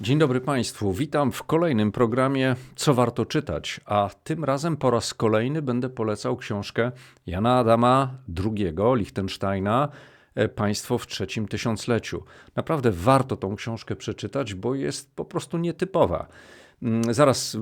Dzień dobry Państwu. Witam w kolejnym programie Co warto czytać, a tym razem po raz kolejny będę polecał książkę Jana Adama II Liechtensteina e, Państwo w trzecim tysiącleciu. Naprawdę warto tą książkę przeczytać, bo jest po prostu nietypowa. Mm, Zaraz y,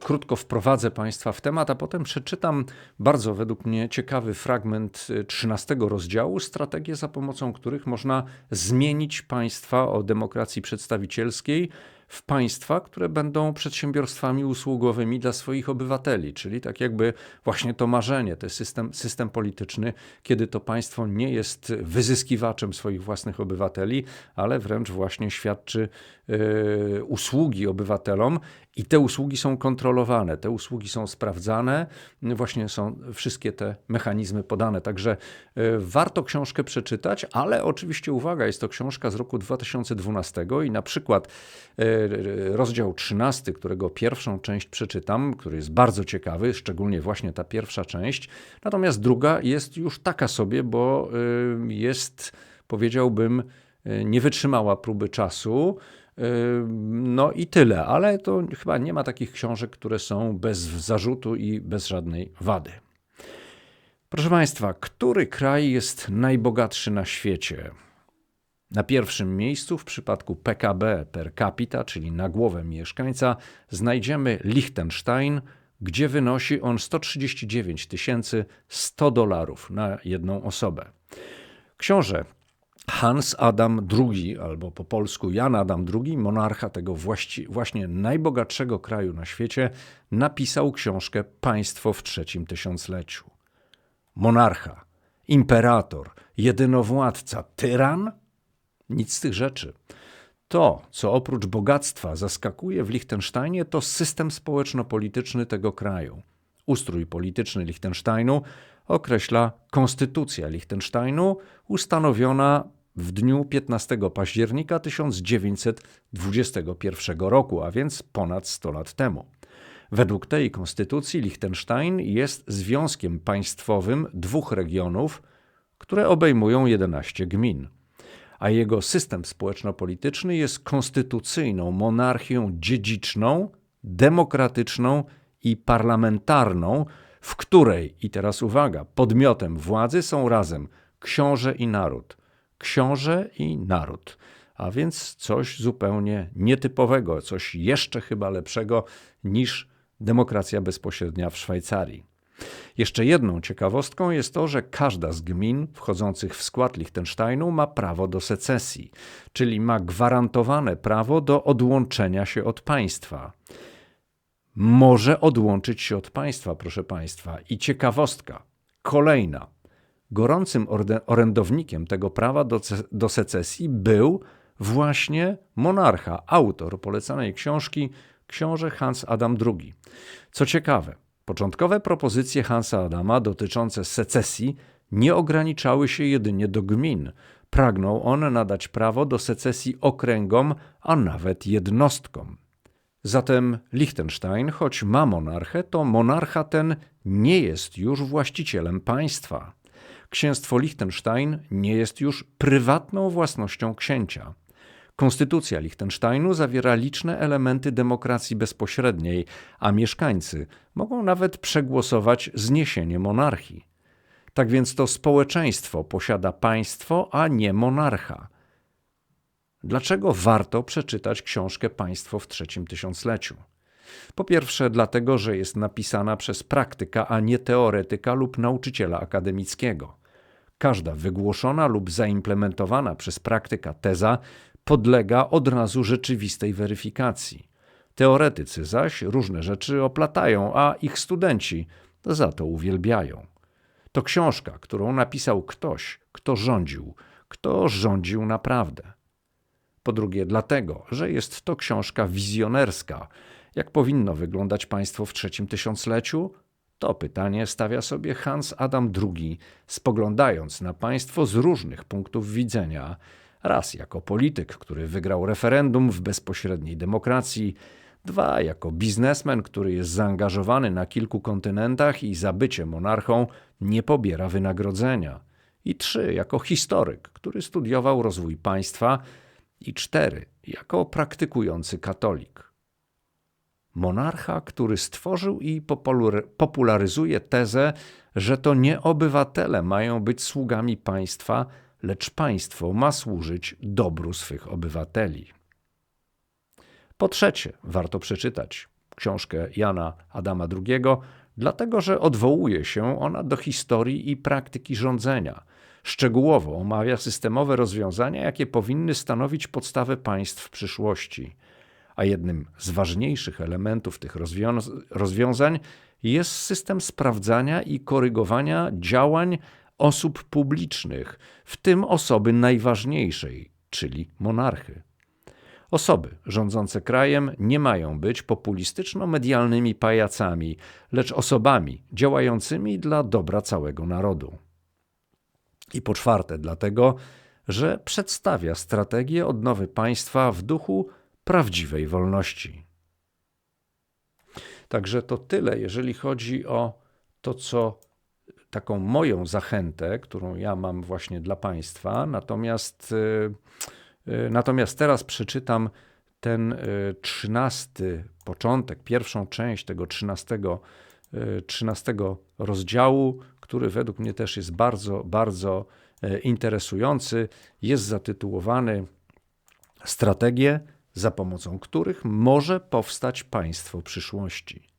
krótko wprowadzę Państwa w temat, a potem przeczytam bardzo według mnie ciekawy fragment y, 13 rozdziału Strategie, za pomocą których można zmienić państwa o demokracji przedstawicielskiej w państwa, które będą przedsiębiorstwami usługowymi dla swoich obywateli, czyli tak jakby właśnie to marzenie, ten system, system polityczny, kiedy to państwo nie jest wyzyskiwaczem swoich własnych obywateli, ale wręcz właśnie świadczy e, usługi obywatelom i te usługi są kontrolowane, te usługi są sprawdzane, właśnie są wszystkie te mechanizmy podane. Także e, warto książkę przeczytać, ale oczywiście uwaga, jest to książka z roku 2012 i na przykład e, rozdział 13, którego pierwszą część przeczytam, który jest bardzo ciekawy, szczególnie właśnie ta pierwsza część, natomiast druga jest już taka sobie, bo e, jest, powiedziałbym, e, nie wytrzymała próby czasu. E, No i tyle, ale to chyba nie ma takich książek, które są bez zarzutu i bez żadnej wady. Proszę Państwa, który kraj jest najbogatszy na świecie? Na pierwszym miejscu w przypadku PKB per capita, czyli na głowę mieszkańca, znajdziemy Liechtenstein, gdzie wynosi on 139 100 dolarów na jedną osobę. Książę Hans Adam II, albo po polsku Jan Adam II, monarcha tego właśnie najbogatszego kraju na świecie, napisał książkę Państwo w trzecim tysiącleciu. Monarcha, imperator, jedynowładca, tyran? Nic z tych rzeczy. To, co oprócz bogactwa zaskakuje w Liechtensteinie, to system społeczno-polityczny tego kraju. Ustrój polityczny Liechtensteinu określa Konstytucja Liechtensteinu, ustanowiona w dniu 15 października 1921 roku, a więc ponad 100 lat temu. Według tej konstytucji Liechtenstein jest związkiem państwowym dwóch regionów, które obejmują 11 gmin a jego system społeczno-polityczny jest konstytucyjną monarchią dziedziczną, demokratyczną i parlamentarną, w której, i teraz uwaga, podmiotem władzy są razem książę i naród. Książę i naród. A więc coś zupełnie nietypowego, coś jeszcze chyba lepszego niż demokracja bezpośrednia w Szwajcarii. Jeszcze jedną ciekawostką jest to, że każda z gmin wchodzących w skład Liechtensteinu ma prawo do secesji, czyli ma gwarantowane prawo do odłączenia się od państwa. Może odłączyć się od państwa, proszę państwa. I ciekawostka, kolejna. Gorącym orędownikiem tego prawa do, do secesji był właśnie monarcha, autor polecanej książki, książę Hans Adam II. Co ciekawe, Początkowe propozycje Hansa Adama dotyczące secesji nie ograniczały się jedynie do gmin. Pragnął on nadać prawo do secesji okręgom, a nawet jednostkom. Zatem Liechtenstein, choć ma monarchę, to monarcha ten nie jest już właścicielem państwa. Księstwo Liechtenstein nie jest już prywatną własnością księcia. Konstytucja Liechtensteinu zawiera liczne elementy demokracji bezpośredniej, a mieszkańcy mogą nawet przegłosować zniesienie monarchii. Tak więc to społeczeństwo posiada państwo, a nie monarcha. Dlaczego warto przeczytać książkę Państwo w trzecim tysiącleciu? Po pierwsze, dlatego, że jest napisana przez praktyka, a nie teoretyka lub nauczyciela akademickiego. Każda wygłoszona lub zaimplementowana przez praktyka teza podlega od razu rzeczywistej weryfikacji. Teoretycy zaś różne rzeczy oplatają, a ich studenci za to uwielbiają. To książka, którą napisał ktoś, kto rządził, kto rządził naprawdę. Po drugie, dlatego, że jest to książka wizjonerska. Jak powinno wyglądać państwo w trzecim tysiącleciu? To pytanie stawia sobie Hans Adam II, spoglądając na państwo z różnych punktów widzenia Raz jako polityk, który wygrał referendum w bezpośredniej demokracji, dwa jako biznesmen, który jest zaangażowany na kilku kontynentach i za bycie monarchą nie pobiera wynagrodzenia, i trzy jako historyk, który studiował rozwój państwa. I cztery jako praktykujący katolik. Monarcha, który stworzył i popularyzuje tezę, że to nie obywatele mają być sługami państwa, lecz państwo ma służyć dobru swych obywateli. Po trzecie, warto przeczytać książkę Jana Adama II, dlatego że odwołuje się ona do historii i praktyki rządzenia. Szczegółowo omawia systemowe rozwiązania, jakie powinny stanowić podstawę państw w przyszłości. A jednym z ważniejszych elementów tych rozwiązań jest system sprawdzania i korygowania działań osób publicznych, w tym osoby najważniejszej, czyli monarchy. Osoby rządzące krajem nie mają być populistyczno-medialnymi pajacami, lecz osobami działającymi dla dobra całego narodu. I po czwarte, dlatego, że przedstawia strategię odnowy państwa w duchu prawdziwej wolności. Także to tyle, jeżeli chodzi o to, co taką moją zachętę, którą ja mam właśnie dla Państwa. Natomiast, y, y, natomiast teraz przeczytam ten y, trzynasty początek, pierwszą część tego trzynastego, trzynastego rozdziału, który według mnie też jest bardzo, bardzo interesujący. Jest zatytułowany Strategie, za pomocą których może powstać państwo przyszłości.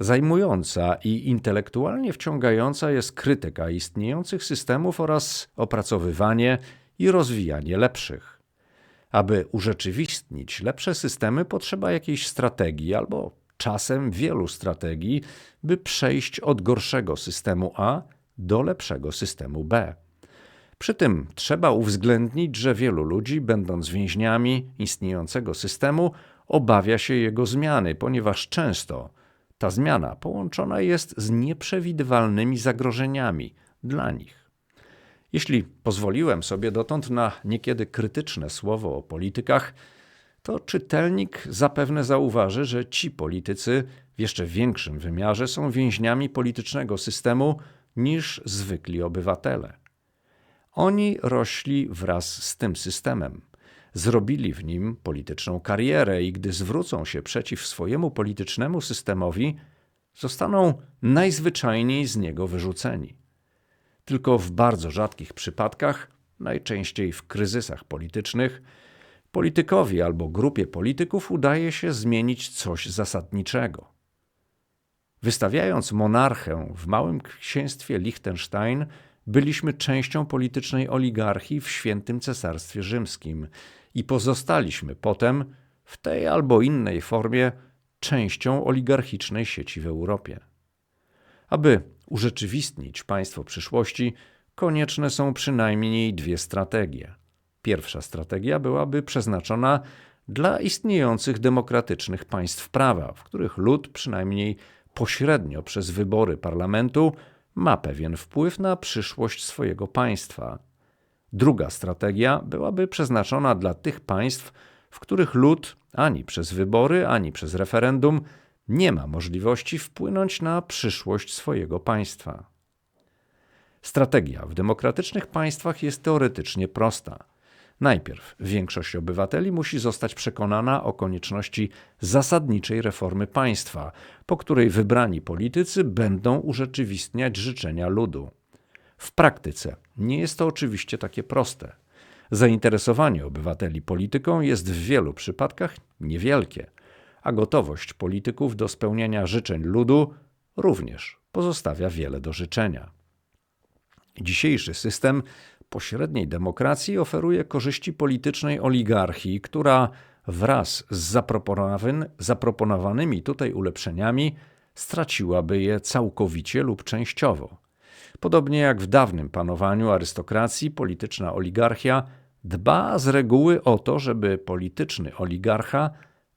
Zajmująca i intelektualnie wciągająca jest krytyka istniejących systemów oraz opracowywanie i rozwijanie lepszych. Aby urzeczywistnić lepsze systemy, potrzeba jakiejś strategii albo czasem wielu strategii, by przejść od gorszego systemu A do lepszego systemu B. Przy tym trzeba uwzględnić, że wielu ludzi, będąc więźniami istniejącego systemu, obawia się jego zmiany, ponieważ często ta zmiana połączona jest z nieprzewidywalnymi zagrożeniami dla nich. Jeśli pozwoliłem sobie dotąd na niekiedy krytyczne słowo o politykach, to czytelnik zapewne zauważy, że ci politycy w jeszcze większym wymiarze są więźniami politycznego systemu niż zwykli obywatele. Oni rośli wraz z tym systemem zrobili w nim polityczną karierę i gdy zwrócą się przeciw swojemu politycznemu systemowi, zostaną najzwyczajniej z niego wyrzuceni. Tylko w bardzo rzadkich przypadkach, najczęściej w kryzysach politycznych, politykowi albo grupie polityków udaje się zmienić coś zasadniczego. Wystawiając monarchę w małym księstwie Liechtenstein, byliśmy częścią politycznej oligarchii w świętym cesarstwie rzymskim i pozostaliśmy potem w tej albo innej formie częścią oligarchicznej sieci w Europie. Aby urzeczywistnić państwo przyszłości, konieczne są przynajmniej dwie strategie. Pierwsza strategia byłaby przeznaczona dla istniejących demokratycznych państw prawa, w których lud przynajmniej pośrednio przez wybory parlamentu ma pewien wpływ na przyszłość swojego państwa. Druga strategia byłaby przeznaczona dla tych państw, w których lud ani przez wybory, ani przez referendum nie ma możliwości wpłynąć na przyszłość swojego państwa. Strategia w demokratycznych państwach jest teoretycznie prosta. Najpierw większość obywateli musi zostać przekonana o konieczności zasadniczej reformy państwa, po której wybrani politycy będą urzeczywistniać życzenia ludu. W praktyce nie jest to oczywiście takie proste. Zainteresowanie obywateli polityką jest w wielu przypadkach niewielkie, a gotowość polityków do spełniania życzeń ludu również pozostawia wiele do życzenia. Dzisiejszy system pośredniej demokracji oferuje korzyści politycznej oligarchii, która wraz z zaproponowanymi tutaj ulepszeniami straciłaby je całkowicie lub częściowo. Podobnie jak w dawnym panowaniu arystokracji, polityczna oligarchia dba z reguły o to, żeby polityczny oligarcha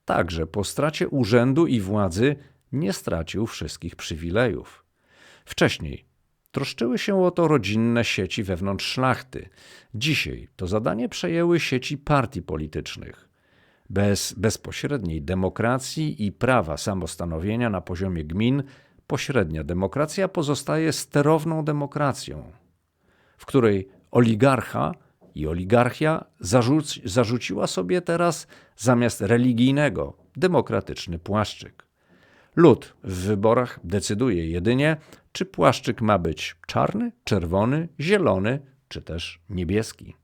także po stracie urzędu i władzy nie stracił wszystkich przywilejów. Wcześniej troszczyły się o to rodzinne sieci wewnątrz szlachty. Dzisiaj to zadanie przejęły sieci partii politycznych. Bez bezpośredniej demokracji i prawa samostanowienia na poziomie gmin pośrednia demokracja pozostaje sterowną demokracją, w której oligarcha i oligarchia zarzuc- zarzuciła sobie teraz zamiast religijnego demokratyczny płaszczyk. Lud w wyborach decyduje jedynie, czy płaszczyk ma być czarny, czerwony, zielony czy też niebieski.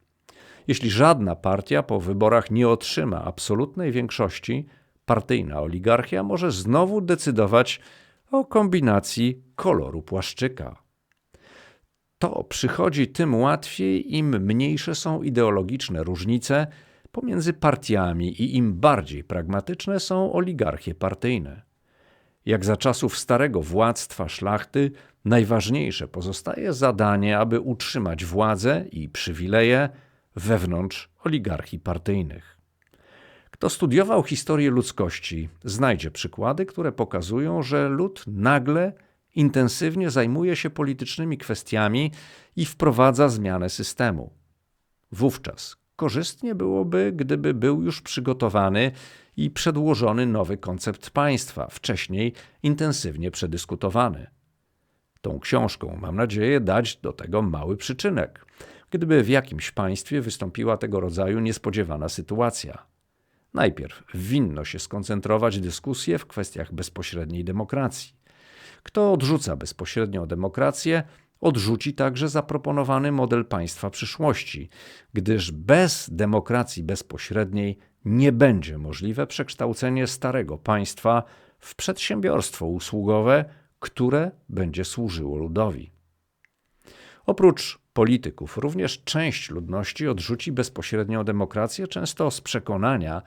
Jeśli żadna partia po wyborach nie otrzyma absolutnej większości, partyjna oligarchia może znowu decydować o kombinacji koloru płaszczyka. To przychodzi tym łatwiej, im mniejsze są ideologiczne różnice pomiędzy partiami i im bardziej pragmatyczne są oligarchie partyjne. Jak za czasów starego władztwa szlachty, najważniejsze pozostaje zadanie, aby utrzymać władzę i przywileje wewnątrz oligarchii partyjnych. Kto studiował historię ludzkości, znajdzie przykłady, które pokazują, że lud nagle intensywnie zajmuje się politycznymi kwestiami i wprowadza zmianę systemu. Wówczas korzystnie byłoby, gdyby był już przygotowany i przedłożony nowy koncept państwa, wcześniej intensywnie przedyskutowany. Tą książką mam nadzieję dać do tego mały przyczynek, gdyby w jakimś państwie wystąpiła tego rodzaju niespodziewana sytuacja. Najpierw winno się skoncentrować dyskusję w kwestiach bezpośredniej demokracji. Kto odrzuca bezpośrednią demokrację, odrzuci także zaproponowany model państwa przyszłości, gdyż bez demokracji bezpośredniej nie będzie możliwe przekształcenie starego państwa w przedsiębiorstwo usługowe, które będzie służyło ludowi. Oprócz polityków, również część ludności odrzuci bezpośrednią demokrację, często z przekonania,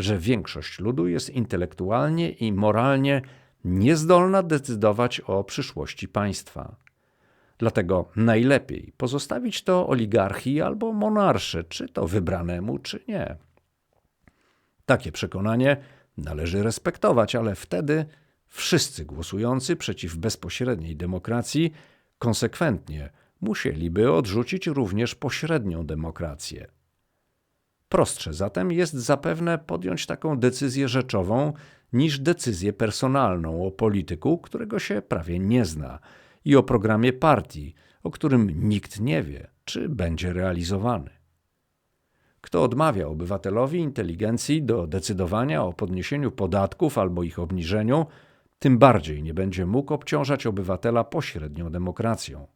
że większość ludu jest intelektualnie i moralnie niezdolna decydować o przyszłości państwa. Dlatego najlepiej pozostawić to oligarchii albo monarsze, czy to wybranemu, czy nie. Takie przekonanie należy respektować, ale wtedy wszyscy głosujący przeciw bezpośredniej demokracji konsekwentnie musieliby odrzucić również pośrednią demokrację. Prostsze zatem jest zapewne podjąć taką decyzję rzeczową niż decyzję personalną o polityku, którego się prawie nie zna, i o programie partii, o którym nikt nie wie, czy będzie realizowany. Kto odmawia obywatelowi inteligencji do decydowania o podniesieniu podatków albo ich obniżeniu, tym bardziej nie będzie mógł obciążać obywatela pośrednią demokracją.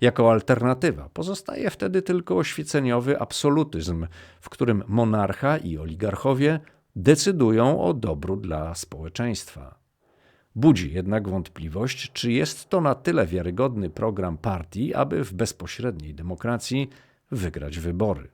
Jako alternatywa pozostaje wtedy tylko oświeceniowy absolutyzm, w którym monarcha i oligarchowie decydują o dobru dla społeczeństwa. Budzi jednak wątpliwość, czy jest to na tyle wiarygodny program partii, aby w bezpośredniej demokracji wygrać wybory.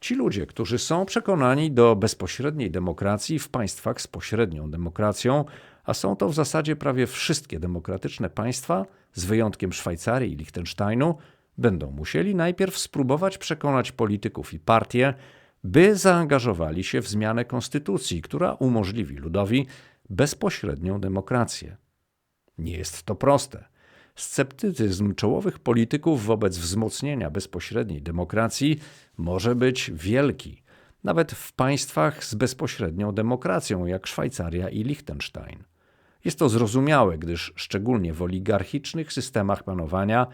Ci ludzie, którzy są przekonani do bezpośredniej demokracji w państwach z pośrednią demokracją, a są to w zasadzie prawie wszystkie demokratyczne państwa, z wyjątkiem Szwajcarii i Liechtensteinu, będą musieli najpierw spróbować przekonać polityków i partie, by zaangażowali się w zmianę konstytucji, która umożliwi ludowi bezpośrednią demokrację. Nie jest to proste. Sceptycyzm czołowych polityków wobec wzmocnienia bezpośredniej demokracji może być wielki, nawet w państwach z bezpośrednią demokracją, jak Szwajcaria i Liechtenstein. Jest to zrozumiałe, gdyż szczególnie w oligarchicznych systemach panowania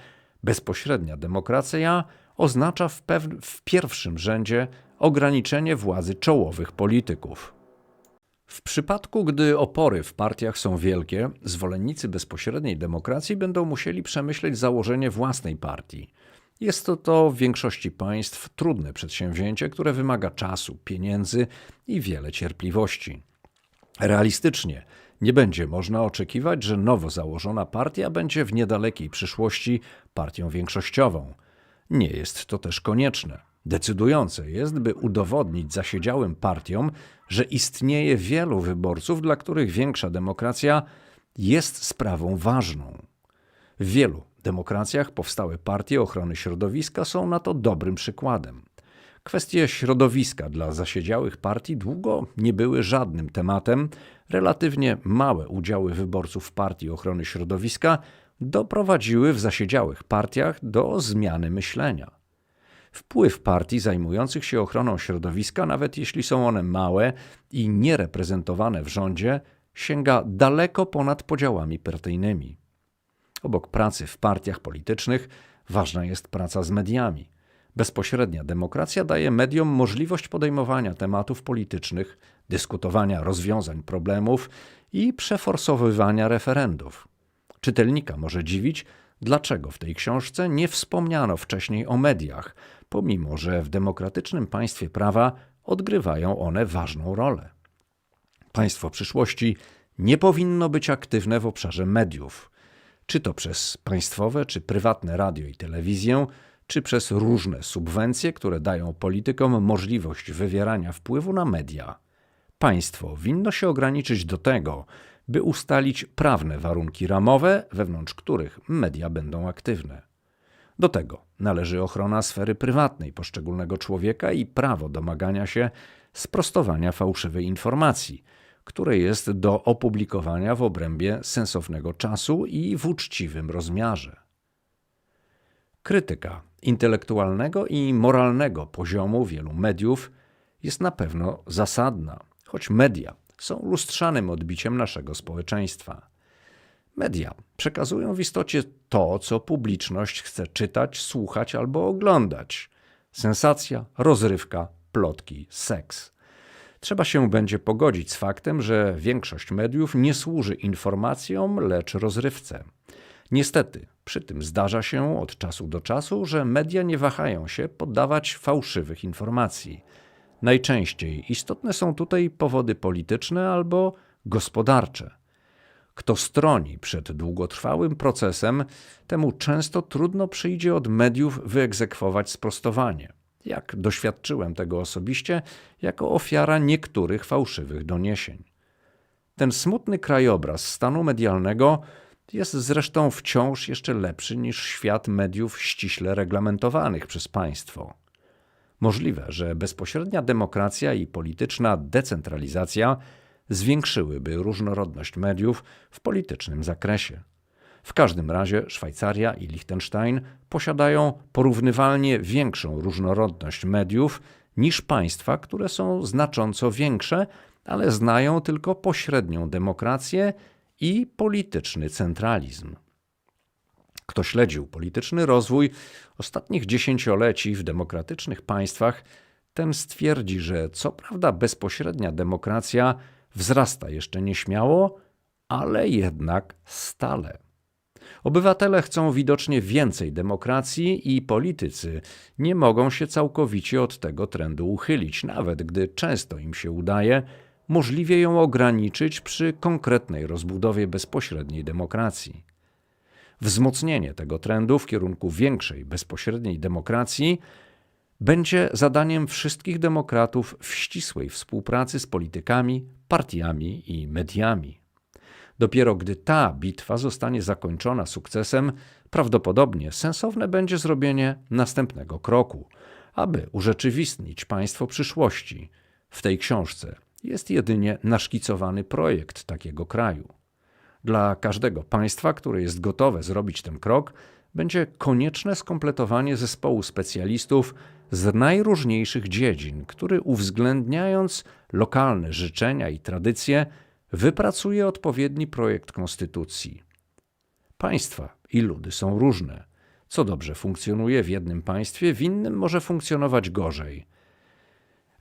bezpośrednia demokracja oznacza w, w pierwszym rzędzie ograniczenie władzy czołowych polityków. W przypadku, gdy opory w partiach są wielkie, zwolennicy bezpośredniej demokracji będą musieli przemyśleć założenie własnej partii. Jest to to w większości państw trudne przedsięwzięcie, które wymaga czasu, pieniędzy i wiele cierpliwości. Realistycznie nie będzie można oczekiwać, że nowo założona partia będzie w niedalekiej przyszłości partią większościową. Nie jest to też konieczne. Decydujące jest, by udowodnić zasiedziałym partiom, że istnieje wielu wyborców, dla których większa demokracja jest sprawą ważną. W wielu demokracjach powstałe partie ochrony środowiska są na to dobrym przykładem. Kwestie środowiska dla zasiedziałych partii długo nie były żadnym tematem. Relatywnie małe udziały wyborców partii ochrony środowiska doprowadziły w zasiedziałych partiach do zmiany myślenia. Wpływ partii zajmujących się ochroną środowiska, nawet jeśli są one małe i niereprezentowane w rządzie, sięga daleko ponad podziałami partyjnymi. Obok pracy w partiach politycznych ważna jest praca z mediami. Bezpośrednia demokracja daje mediom możliwość podejmowania tematów politycznych, dyskutowania rozwiązań problemów i przeforsowywania referendów. Czytelnika może dziwić, dlaczego w tej książce nie wspomniano wcześniej o mediach, pomimo że w demokratycznym państwie prawa odgrywają one ważną rolę. Państwo przyszłości nie powinno być aktywne w obszarze mediów, czy to przez państwowe czy prywatne radio i telewizję, czy przez różne subwencje, które dają politykom możliwość wywierania wpływu na media. Państwo winno się ograniczyć do tego, by ustalić prawne warunki ramowe, wewnątrz których media będą aktywne. Do tego należy ochrona sfery prywatnej poszczególnego człowieka i prawo domagania się sprostowania fałszywej informacji, które jest do opublikowania w obrębie sensownego czasu i w uczciwym rozmiarze. Krytyka intelektualnego i moralnego poziomu wielu mediów jest na pewno zasadna, choć media są lustrzanym odbiciem naszego społeczeństwa. Media przekazują w istocie to, co publiczność chce czytać, słuchać albo oglądać. Sensacja, rozrywka, plotki, seks. Trzeba się będzie pogodzić z faktem, że większość mediów nie służy informacjom, lecz rozrywce. Niestety, przy tym zdarza się od czasu do czasu, że media nie wahają się poddawać fałszywych informacji. Najczęściej istotne są tutaj powody polityczne albo gospodarcze. Kto stroni przed długotrwałym procesem, temu często trudno przyjdzie od mediów wyegzekwować sprostowanie. Jak doświadczyłem tego osobiście, jako ofiara niektórych fałszywych doniesień. Ten smutny krajobraz stanu medialnego jest zresztą wciąż jeszcze lepszy niż świat mediów ściśle reglamentowanych przez państwo. Możliwe, że bezpośrednia demokracja i polityczna decentralizacja zwiększyłyby różnorodność mediów w politycznym zakresie. W każdym razie Szwajcaria i Liechtenstein posiadają porównywalnie większą różnorodność mediów niż państwa, które są znacząco większe, ale znają tylko pośrednią demokrację i polityczny centralizm. Kto śledził polityczny rozwój ostatnich dziesięcioleci w demokratycznych państwach, ten stwierdzi, że co prawda bezpośrednia demokracja wzrasta jeszcze nieśmiało, ale jednak stale. Obywatele chcą widocznie więcej demokracji i politycy nie mogą się całkowicie od tego trendu uchylić, nawet gdy często im się udaje możliwie ją ograniczyć przy konkretnej rozbudowie bezpośredniej demokracji. Wzmocnienie tego trendu w kierunku większej bezpośredniej demokracji będzie zadaniem wszystkich demokratów w ścisłej współpracy z politykami, partiami i mediami. Dopiero gdy ta bitwa zostanie zakończona sukcesem, prawdopodobnie sensowne będzie zrobienie następnego kroku, aby urzeczywistnić państwo przyszłości. W tej książce jest jedynie naszkicowany projekt takiego kraju. Dla każdego państwa, które jest gotowe zrobić ten krok, będzie konieczne skompletowanie zespołu specjalistów z najróżniejszych dziedzin, który uwzględniając lokalne życzenia i tradycje, wypracuje odpowiedni projekt konstytucji. Państwa i ludy są różne. Co dobrze funkcjonuje w jednym państwie, w innym może funkcjonować gorzej.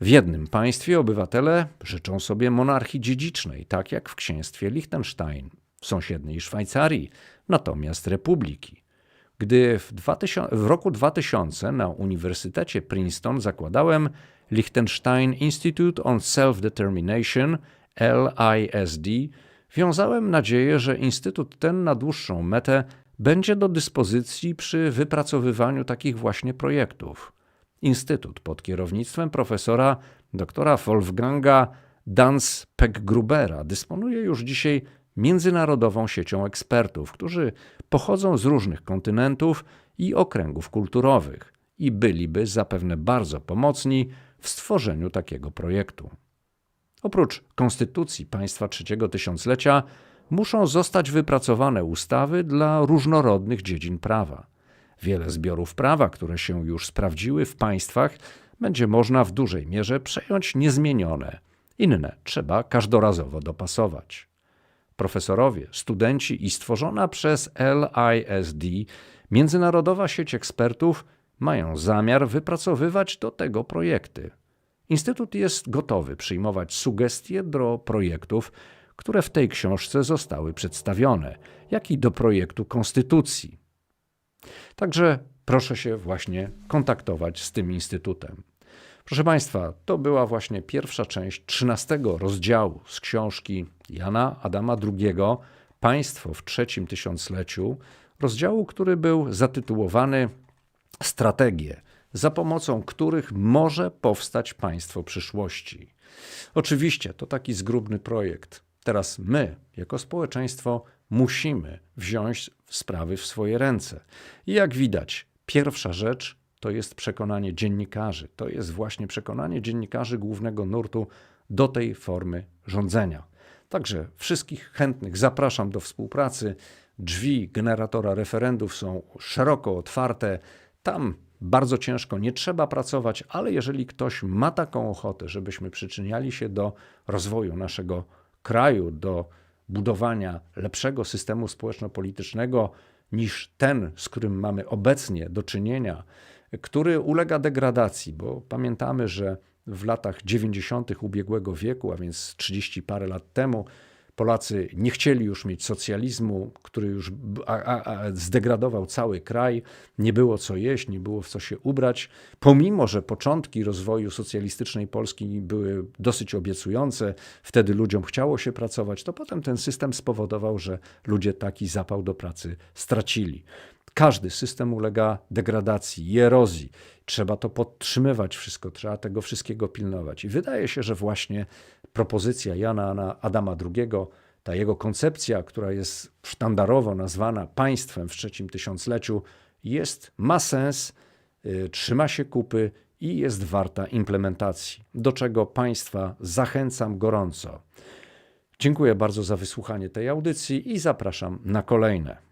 W jednym państwie obywatele życzą sobie monarchii dziedzicznej, tak jak w księstwie Liechtenstein, w sąsiedniej Szwajcarii, natomiast republiki. Gdy w, 2000, w roku 2000 na Uniwersytecie Princeton zakładałem Liechtenstein Institute on Self-Determination, LISD, wiązałem nadzieję, że instytut ten na dłuższą metę będzie do dyspozycji przy wypracowywaniu takich właśnie projektów. Instytut pod kierownictwem profesora doktora Wolfganga Dans Peckgrubera dysponuje już dzisiaj międzynarodową siecią ekspertów, którzy pochodzą z różnych kontynentów i okręgów kulturowych i byliby zapewne bardzo pomocni w stworzeniu takiego projektu. Oprócz konstytucji państwa trzeciego tysiąclecia muszą zostać wypracowane ustawy dla różnorodnych dziedzin prawa. Wiele zbiorów prawa, które się już sprawdziły w państwach, będzie można w dużej mierze przejąć niezmienione. Inne trzeba każdorazowo dopasować. Profesorowie, studenci i stworzona przez LISD międzynarodowa sieć ekspertów mają zamiar wypracowywać do tego projekty. Instytut jest gotowy przyjmować sugestie do projektów, które w tej książce zostały przedstawione, jak i do projektu konstytucji. Także proszę się właśnie kontaktować z tym instytutem. Proszę Państwa, to była właśnie pierwsza część 13 rozdziału z książki Jana Adama II Państwo w trzecim tysiącleciu, rozdziału, który był zatytułowany Strategie, za pomocą których może powstać państwo przyszłości. Oczywiście to taki zgrubny projekt. Teraz my, jako społeczeństwo, musimy wziąć sprawy w swoje ręce. I jak widać, pierwsza rzecz to jest przekonanie dziennikarzy. To jest właśnie przekonanie dziennikarzy głównego nurtu do tej formy rządzenia. Także wszystkich chętnych zapraszam do współpracy. Drzwi generatora referendów są szeroko otwarte. Tam bardzo ciężko nie trzeba pracować, ale jeżeli ktoś ma taką ochotę, żebyśmy przyczyniali się do rozwoju naszego kraju, do budowania lepszego systemu społeczno-politycznego niż ten, z którym mamy obecnie do czynienia, który ulega degradacji, bo pamiętamy, że w latach 90. ubiegłego wieku, a więc 30 parę lat temu, Polacy nie chcieli już mieć socjalizmu, który już zdegradował cały kraj, nie było co jeść, nie było w co się ubrać. Pomimo, że początki rozwoju socjalistycznej Polski były dosyć obiecujące, wtedy ludziom chciało się pracować, to potem ten system spowodował, że ludzie taki zapał do pracy stracili. Każdy system ulega degradacji i erozji. Trzeba to podtrzymywać wszystko, trzeba tego wszystkiego pilnować. I wydaje się, że właśnie propozycja Jana Adama II, ta jego koncepcja, która jest sztandarowo nazwana państwem w trzecim tysiącleciu, jest, ma sens, y, trzyma się kupy i jest warta implementacji, do czego Państwa zachęcam gorąco. Dziękuję bardzo za wysłuchanie tej audycji i zapraszam na kolejne.